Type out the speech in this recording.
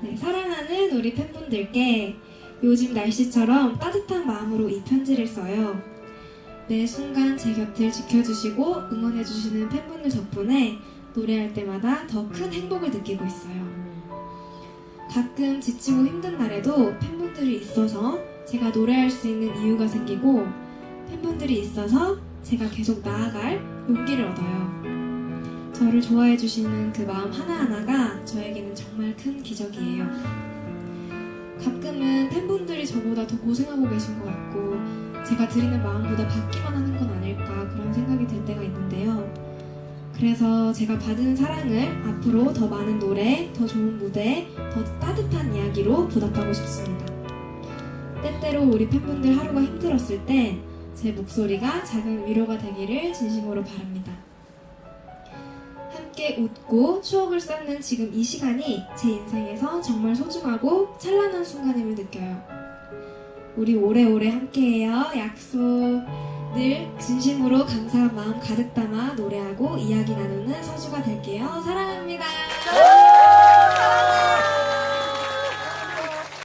네, 사랑하는 우리 팬분들께 요즘 날씨처럼 따뜻한 마음으로 이 편지를 써요. 매 순간 제 곁을 지켜주시고 응원해주시는 팬분들 덕분에 노래할 때마다 더 큰 행복을 느끼고 있어요. 가끔 지치고 힘든 날에도 팬분들이 있어서 제가 노래할 수 있는 이유가 생기고 팬분들이 있어서 제가 계속 나아갈 용기를 얻어요. 저를 좋아해 주시는 그 마음 하나하나가 저에게는 큰 기적이에요. 가끔은 팬분들이 저보다 더 고생하고 계신 것 같고 제가 드리는 마음보다 받기만 하는 건 아닐까 그런 생각이 들 때가 있는데요. 그래서 제가 받은 사랑을 앞으로 더 많은 노래, 더 좋은 무대, 더 따뜻한 이야기로 보답하고 싶습니다. 때때로 우리 팬분들 하루가 힘들었을 땐제 목소리가 작은 위로가 되기를 진심으로 바랍니다. 함께 웃고 추억을 쌓는 지금 이 시간이 제 인생에서 정말 소중하고 찬란한 순간임을 느껴요. 우리 오래오래 함께해요. 약속. 늘 진심으로 감사한 마음 가득 담아 노래하고 이야기 나누는 서주가 될게요. 사랑합니다.